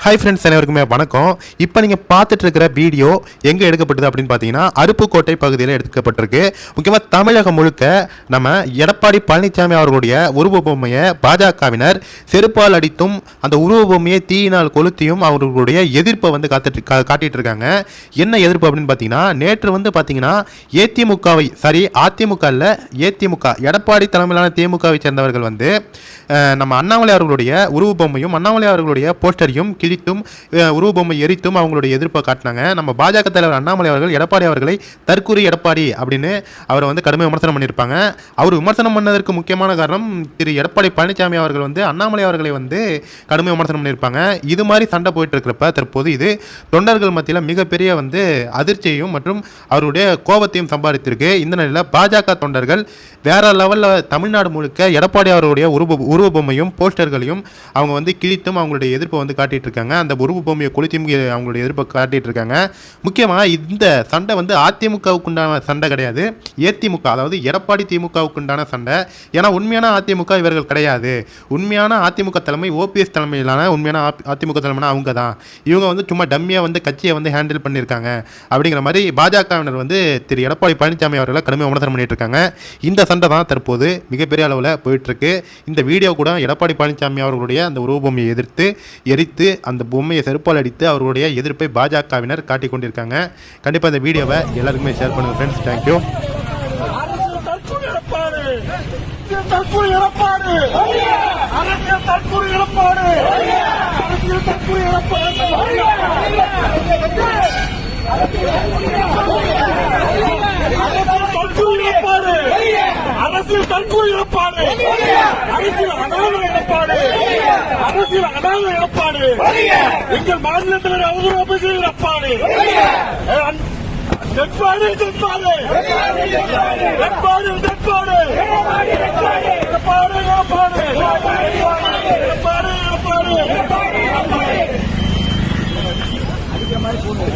Hi friends அனைவருக்குமே வணக்கம். இப்போ நீங்கள் பார்த்துட்டு இருக்கிற வீடியோ எங்கே எடுக்கப்பட்டது அப்படின்னு பார்த்தீங்கன்னா அருப்புக்கோட்டை பகுதியில் எடுக்கப்பட்டிருக்கு. முக்கியமாக தமிழகம் முழுக்க நம்ம எடப்பாடி பழனிசாமி அவர்களுடைய உருவ பொம்மையை பாஜகவினர் செருப்பால் அடித்தும் அந்த உருவ பொம்மையை தீயினால் கொளுத்தியும் அவர்களுடைய எதிர்ப்பை வந்து காத்துட்டு கா- காட்டிட்டு இருக்காங்க என்ன எதிர்ப்பு அப்படின்னு பார்த்தீங்கன்னா நேற்று வந்து பார்த்தீங்கன்னா ஏதிமுகவை சாரி அதிமுக இல்லை ஏதிமுக எடப்பாடி தலைமையிலான திமுகவை சேர்ந்தவர்கள் வந்து நம்ம அண்ணாமலை அவர்களுடைய உருவ பொம்மையும் அண்ணாமலை அவர்களுடைய போஸ்டரையும் கிழித்தும் உருவபொம்மை உருவ பொம்மை எரித்தும் அவங்களுடைய எதிர்ப்பை காட்டினாங்க. நம்ம பாஜக தலைவர் அண்ணாமலை அவர்கள் எடப்பாடி அவர்களை தற்கூறி எடப்பாடி அப்படின்னு அவரை வந்து கடுமை விமர்சனம் பண்ணியிருப்பாங்க. அவர் விமர்சனம் பண்ணதற்கு முக்கியமான காரணம் திரு எடப்பாடி பழனிசாமி அவர்கள் வந்து அண்ணாமலை அவர்களை வந்து கடுமை விமர்சனம் பண்ணியிருப்பாங்க. இது மாதிரி சண்டை போயிட்டு இருக்கிறப்ப தற்போது இது தொண்டர்கள் மத்தியில் மிகப்பெரிய வந்து அதிர்ச்சியையும் மற்றும் அவருடைய கோபத்தையும் சம்பாதித்திருக்கு. இந்த நிலையில் பாஜக தொண்டர்கள் வேற லெவலில் தமிழ்நாடு முழுக்க எடப்பாடி அவருடைய உருவ உருவ பொம்மையும் போஸ்டர்களையும் அவங்க வந்து கிழித்தும் அவங்களுடைய எதிர்ப்பை வந்து காட்டிட்டு இருக்காங்க. அந்த உருவ பொம்மையை கொளுத்தியும் அவங்களுடைய எதிர்ப்பை காட்டிட்டு இருக்காங்க. முக்கியமாக இந்த சண்டை வந்து அதிமுகவுக்கு உண்டான சண்டை கிடையாது. ஏதிமுக அதாவது எடப்பாடி திமுகவுக்கு உண்டான சண்டை. ஏன்னா உண்மையான அதிமுக இவர்கள் கிடையாது. உண்மையான அதிமுக தலைமை ஓபிஎஸ் தலைமையிலான உண்மையான அதிமுக தலைமைனா அவங்க தான் இவங்க வந்து சும்மா டம்மியாக வந்து கட்சியை வந்து ஹேண்டில் பண்ணியிருக்காங்க. அப்படிங்கிற மாதிரி பாஜகவினர் வந்து திரு எடப்பாடி பழனிசாமி அவர்களை கடுமையாக விமர்சனம் பண்ணிட்டு இருக்காங்க. இந்த சண்டை தான் தற்போது மிகப்பெரிய அளவில் போயிட்டு இருக்கு. இந்த வீடியோ கூட எடப்பாடி பழனிசாமி அவர்களுடைய அந்த உருவபூமியை எதிர்த்து எரித்து அந்த பொம்மையை செருப்பால் அடித்து அவர்களுடைய எதிர்ப்பை பாஜகவினர் காட்டிக் கொண்டிருக்காங்க. கண்டிப்பாக இந்த வீடியோவை எல்லாருக்குமே ஷேர் பண்ணுங்க ஃப்ரெண்ட்ஸ் தேங்க்யூ அரசு தற்கொலை இழப்பாடு. அரசியல் அடாத எடப்பாடு அரசியல் அடாத எடப்பாடு எங்கள் மாநிலத்தில் அவதூறு அமைச்சர் எடப்பாடு நெற்பாடு நெற்பாடு. நெற்பாடு நெற்பாடு. எடப்பாடு எடப்பாடு எடப்பாடு எடப்பாடு அடிக்கிற போடுங்க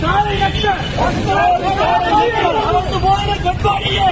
சாலை நட்ட அவத்து போன கட்பாடியே